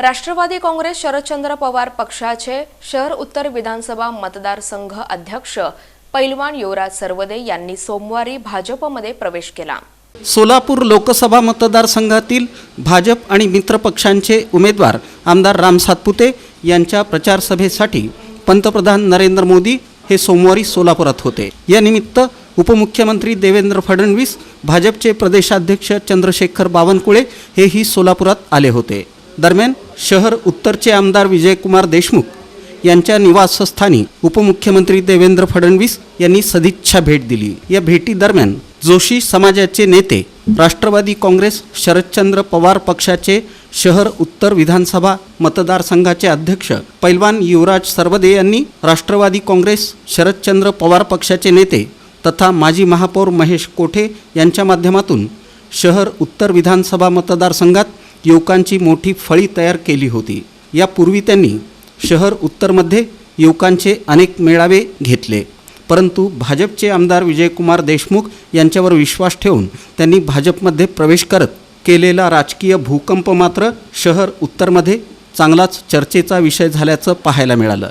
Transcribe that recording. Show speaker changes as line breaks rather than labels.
राष्ट्रवादी काँग्रेस शरदचंद्र पवार पक्षाचे शहर उत्तर विधानसभा मतदारसंघ अध्यक्ष पैलवान युवराज सरवदे यांनी सोमवारी भाजपमध्ये प्रवेश केला.
सोलापूर लोकसभा मतदारसंघातील भाजप आणि मित्रपक्षांचे उमेदवार आमदार राम सातपुते यांच्या प्रचारसभेसाठी पंतप्रधान नरेंद्र मोदी हे सोमवारी सोलापुरात होते. या निमित्त उपमुख्यमंत्री देवेंद्र फडणवीस भाजपचे प्रदेशाध्यक्ष चंद्रशेखर बावनकुळे हेही सोलापुरात आले होते. दरम्यान शहर उत्तरचे आमदार विजयकुमार देशमुख यांच्या निवासस्थानी उपमुख्यमंत्री देवेंद्र फडणवीस यांनी सदिच्छा भेट दिली. या भेटीदरम्यान जोशी समाजाचे नेते राष्ट्रवादी काँग्रेस शरदचंद्र पवार पक्षाचे शहर उत्तर विधानसभा मतदारसंघाचे अध्यक्ष पैलवान युवराज सरवदे यांनी राष्ट्रवादी काँग्रेस शरदचंद्र पवार पक्षाचे नेते तथा माजी महापौर महेश कोठे यांच्या माध्यमातून शहर उत्तर विधानसभा मतदारसंघात युवकांची मोठी फळी तयार केली होती. यापूर्वी त्यांनी शहर उत्तरमध्ये युवकांचे अनेक मेळावे घेतले. परंतु भाजपचे आमदार विजयकुमार देशमुख यांच्यावर विश्वास ठेवून त्यांनी भाजपमध्ये प्रवेश करत केलेला राजकीय भूकंप मात्र शहर उत्तरमध्ये चांगलाच चर्चेचा विषय झाल्याचं पाहायला मिळालं.